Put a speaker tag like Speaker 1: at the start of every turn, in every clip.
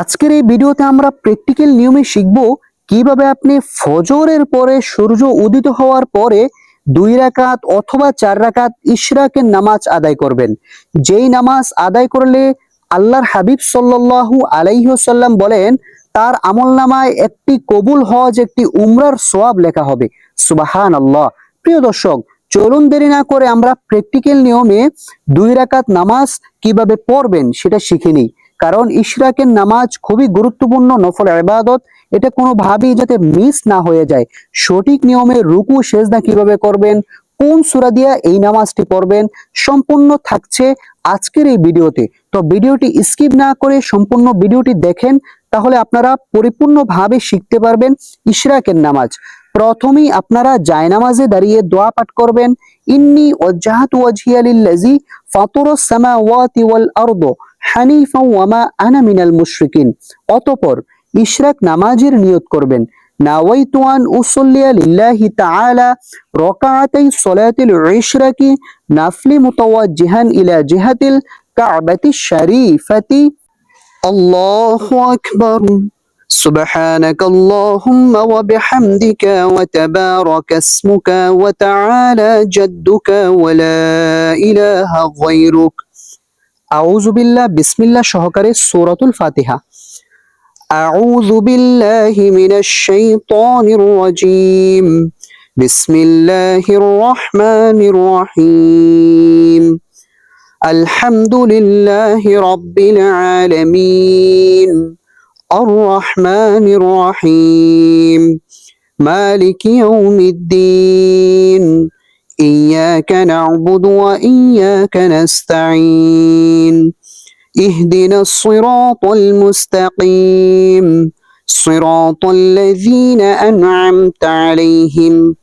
Speaker 1: আজকের এই ভিডিওতে আমরা প্র্যাকটিক্যাল নিয়মে শিখব কীভাবে আপনি ফজরের পরে সূর্য উদিত হওয়ার পরে দুই রাকাত অথবা চার রাকাত ইশরাকের নামাজ আদায় করবেন। যেই নামাজ আদায় করলে আল্লাহর হাবিব সাল্লাল্লাহু আলাইহি ওয়াসাল্লাম বলেন, তার আমল নামায় একটি কবুল হজ একটি উমরার সোয়াব লেখা হবে। সুবাহান আল্লাহ প্রিয় দর্শক, চলুন দেরি না করে আমরা প্র্যাকটিক্যাল নিয়মে দুই রাকাত নামাজ কীভাবে পড়বেন সেটা শিখে নিই। কারণ ইশরাকের নামাজ খুবই গুরুত্বপূর্ণ নফল ইবাদত। এটা কোনোভাবেই যাতে মিস না হয়ে যায়। সঠিক নিয়মে রুকু, সেজদা কীভাবে করবেন? কোন সূরা দিয়া এই নামাজটি পড়বেন? সম্পূর্ণ থাকছে আজকের এই ভিডিওতে। তো ভিডিওটি স্কিপ না করে সম্পূর্ণ ভিডিওটি দেখেন, তাহলে আপনারা পরিপূর্ণভাবে শিখতে পারবেন ইশরাকের নামাজ। প্রথমেই আপনারা জায়নামাজে দাঁড়িয়ে দোয়া পাঠ করবেন। ইন্নি ওয়াজ্জাহাতু ওয়াজহিয়া লিল্লাযী ফাতারাস সামাওয়াতি ওয়াল আরদ। হানিফা ওয়া মা আনা মিনাল মুশরিকিন অতঃপর ইশরাক নামাজের নিয়ত করবেন নাওয়াইতু আন উসাল্লিয়া লিল্লাহি তাআলা রাকাআতাই সালাতিল ইশরাকি নাফলি মুতাওয়াজ্জিহান ইলা জিহাতিল কাবাতি শরীফাতি আল্লাহু আকবার سبحانك اللهم وبحمدك وتبارك اسمك وتعالى جدك ولا إله غيرك আউযু বিল্লাহ বিসমিল্লাহ সহকারে সূরাতুল ফাতিহা আউযু বিল্লাহি মিনাশ শাইতানির রাজীম বিসমিল্লাহির রহমানির রহিম আলহামদুলিল্লাহি রাব্বিল আলামিন الرحمن الرحيم مالك يوم الدين إياك نعبد وإياك نستعين اهدنا الصراط المستقيم صراط الذين أنعمت عليهم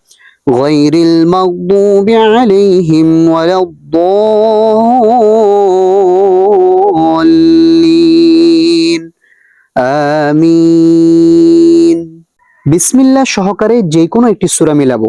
Speaker 1: غير المغضوب عليهم ولا الضالين আমিন বিসমিল্লাহ সহকারে যে কোনো একটি সূরা মিলাবো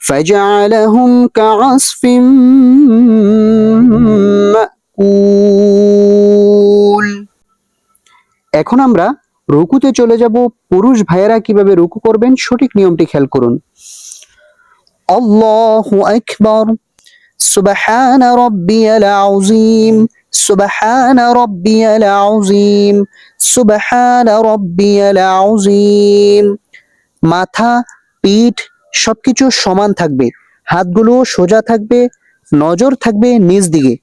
Speaker 1: فجعلهم كعصف مأكول এখন আমরা রুকুতে চলে যাব পুরুষ ভাইয়েরা কিভাবে রুকু করবেন সঠিক নিয়মটি খেয়াল করুন আল্লাহু আকবার সুবহান রাব্বিয়াল আযীম সুবহান রাব্বিয়াল আযীম সুবহান রাব্বিয়াল আযীম মাথা পিঠ সবকিছু সমান থাকবে হাতগুলো সোজা থাকবে নজর থাকবে নিচ দিকে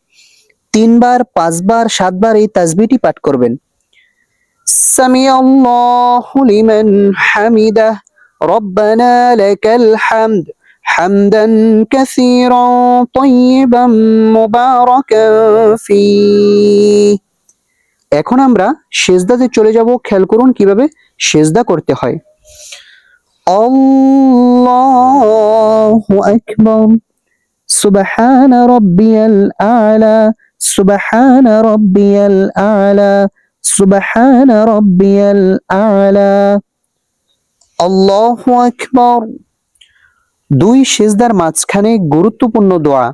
Speaker 1: তিনবার পাঁচবার সাতবার এই তাসবিহটি পাঠ করবেন সামি আল্লাহু লিমান হামিদাহ রব্বানা লাকাল হামদ حمدا كثيرا طيبا مباركا فيه এখন আমরা সেজদাতে চলে যাব খেয়াল করুন কিভাবে সেজদা করতে হয় আল্লাহু আকবার সুবহান রাব্বিয়াল আলা সুবহান রাব্বিয়াল আলা সুবহান রাব্বিয়াল আলা আল্লাহু আকবার দুই সেজদার মাঝখানে গুরুত্বপূর্ণ দোয়া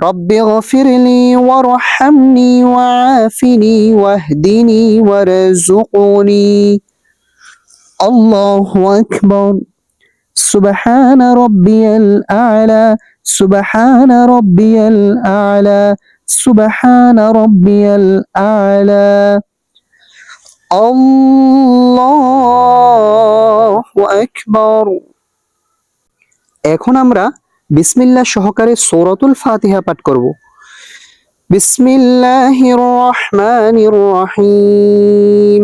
Speaker 1: رب اغفر لي وارحمني وعافني واهدني وارزقني আল্লাহু আকবার সুবহান রাব্বিয়াল আলা সুবহান রাব্বিয়াল আলা সুবহান রাব্বিয়াল আলা আল্লাহু আকবার এখন আমরা বিসমিল্লাহ সহকারে সূরাতুল ফাতিহা পাঠ করব। বিসমিল্লাহির রহমানির রহিম।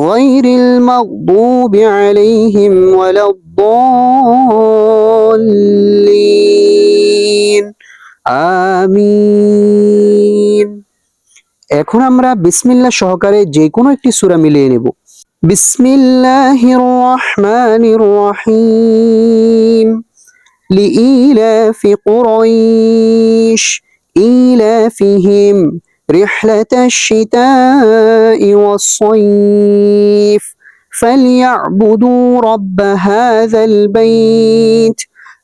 Speaker 1: غير المغضوب عليهم ولا الضالين আমিন এখন আমরা বিসমিল্লাহ সহকারে যে কোনো একটি সূরা মিলিয়ে নেব বিসমিল্লাহির রহমানির রহিম لإيلاف قريش إيلافهم رحلة الشتاء والصيف فليعبدوا رب هذا البيت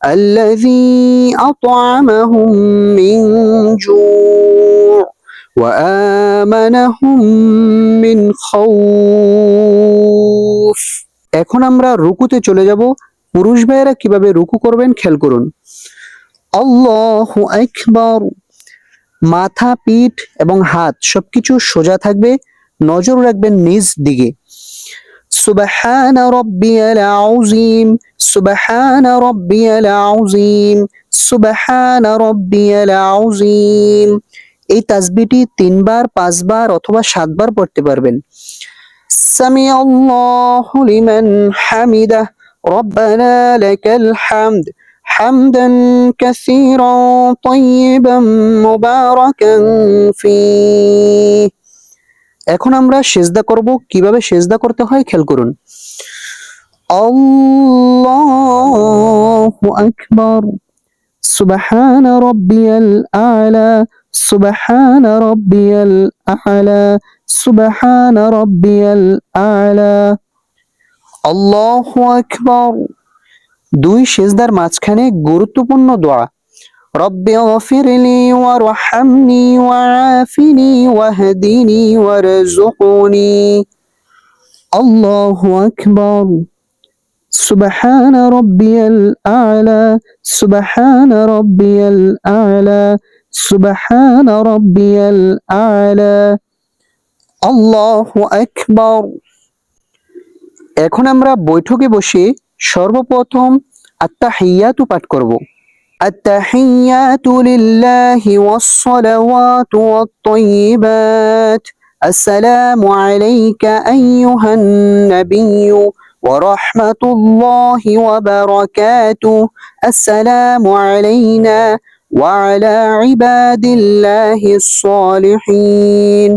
Speaker 1: الذي أطعمهم من جوع وآمنهم من خوف এখন আমরা রুকুতে চলে যাব পুরুষ ভাইয়েরা কিভাবে রুকু করবেন খেয়াল করুন আল্লাহু আকবার মাথা, পিঠ এবং হাত সবকিছু সোজা থাকবে, নজর রাখবেন নিজ দিকে। সুবহান রব্বিয়াল আযীম, সুবহান রব্বিয়াল আযীম, সুবহান রব্বিয়াল আযীম। এই তাসবিহটি তিনবার, পাঁচবার অথবা সাতবার পড়তে পারবেন। সামি আল্লাহু লিমান হামিদা রব্বানা লাকাল হামদ। حمدا كثيرا طيبا مباركا فيه এখন আমরা সেজদা করব কিভাবে সেজদা করতে হয় খেয়াল করুন আল্লাহু আকবার সুবহান রাব্বিয়াল আলা সুবহান রাব্বিয়াল আলা সুবহান রাব্বিয়াল আলা আল্লাহু আকবার দুই সেজদার মাঝখানে গুরুত্বপূর্ণ দোয়া রব্বি গফিরলি ওয়ারহামনি ওয়াআফিনি ওয়াহদিনি ওয়ারযুকনি আল্লাহু আকবার سبحان ربي الأعلى سبحان ربي الأعلى سبحان ربي الأعلى الله أكبر এখন আমরা বৈঠকে বসে সর্বপ্রথম আত্তাহিয়াতু পাঠ করব التحيات لله والصلوات والطيبات السلام عليك أيها النبي ورحمة الله وبركاته السلام علينا وعلى عباد الله الصالحين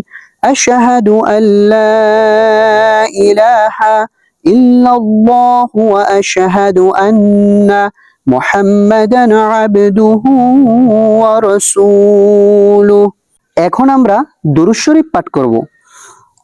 Speaker 1: أشهد أن لا إله إلا الله وأشهد أن محمدا عبده ورسوله এখন আমরা দুরূদ শরীফ পাঠ করব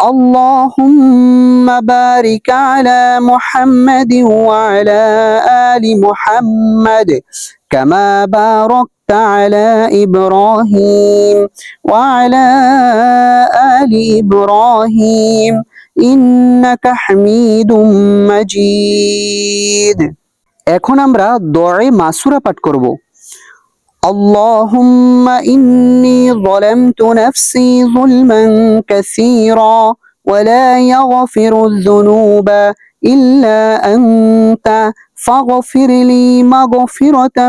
Speaker 1: اللهم بارك على محمد وعلى آل محمد كما باركت على إبراهيم وعلى آل إبراهيم إنك حميد مجيد এখন আমরা দোয়ায়ে মাসুরা পাঠ করব اللهم إني ظلمت نفسي ظلما كثيرا ولا يغفر الذنوب إلا أنت فاغفر لي مغفرة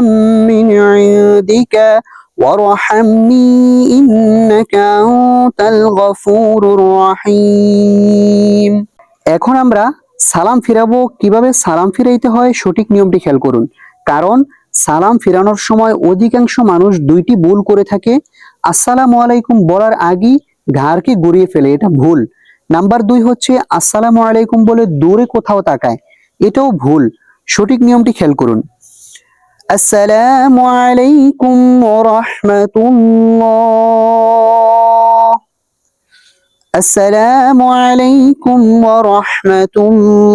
Speaker 1: من عندك وارحمني إنك أنت الغفور الرحيم এখন আমরা সালাম ফিরাবো কিভাবে সালাম ফিরাইতে হয় সঠিক নিয়মটি খেয়াল করুন কারণ সালাম ফেরানোর সময় অধিকাংশ মানুষ দুইটি ভুল করে থাকে। আসসালামু আলাইকুম বলার আগেই ঘাড়কে গড়িয়ে ফেলে, এটা ভুল। নাম্বার দুই হচ্ছে, আসসালামু আলাইকুম বলে দূরে কোথাও তাকায়, এটাও ভুল। সঠিক নিয়মটি খেয়াল করুন। আসসালামু আলাইকুম রাহমাতুল্লাহ আসসালামু আলাইকুম রাহমাতুল্লাহ